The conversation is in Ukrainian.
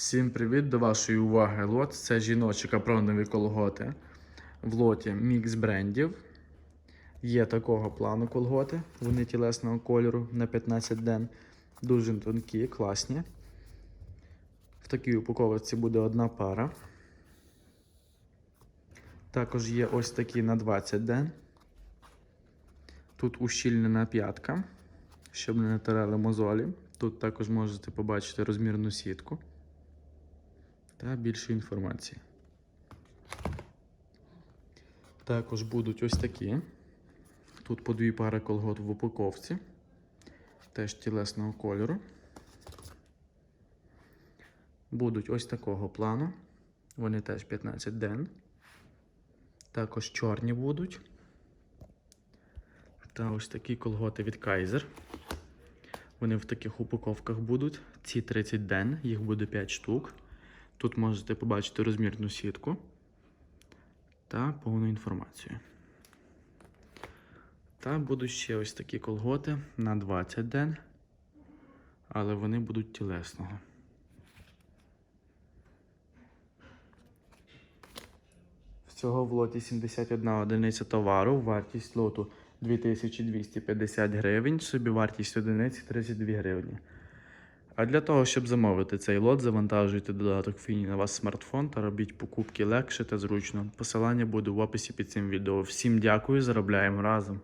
Всім привіт! До вашої уваги лот. Це жіночі капронові колготи в лоті мікс брендів. Є такого плану колготи, вони тілесного кольору на 15 ден. Дуже тонкі, класні. В такій упаковці буде одна пара. Також є ось такі на 20 ден. Тут ущільнена п'ятка, щоб не натирали мозолі. Тут також можете побачити розмірну сітку та більше інформації. Також будуть ось такі. Тут по дві пари колгот в упаковці, теж тілесного кольору. Будуть ось такого плану. Вони теж 15 ден. Також чорні будуть. Та ось такі колготи від Kaiser. Вони в таких упаковках будуть. Ці 30 ден, їх буде 5 штук. Тут можете побачити розмірну сітку та повну інформацію. Та будуть ще ось такі колготи на 20 ден, але вони будуть тілесного. Всього в лоті 71 одиниця товару, вартість лоту 2250 гривень, собівартість одиниці 32 гривні. А для того, щоб замовити цей лот, завантажуйте додаток Фіні на ваш смартфон та робіть покупки легше та зручно. Посилання буде в описі під цим відео. Всім дякую, заробляємо разом.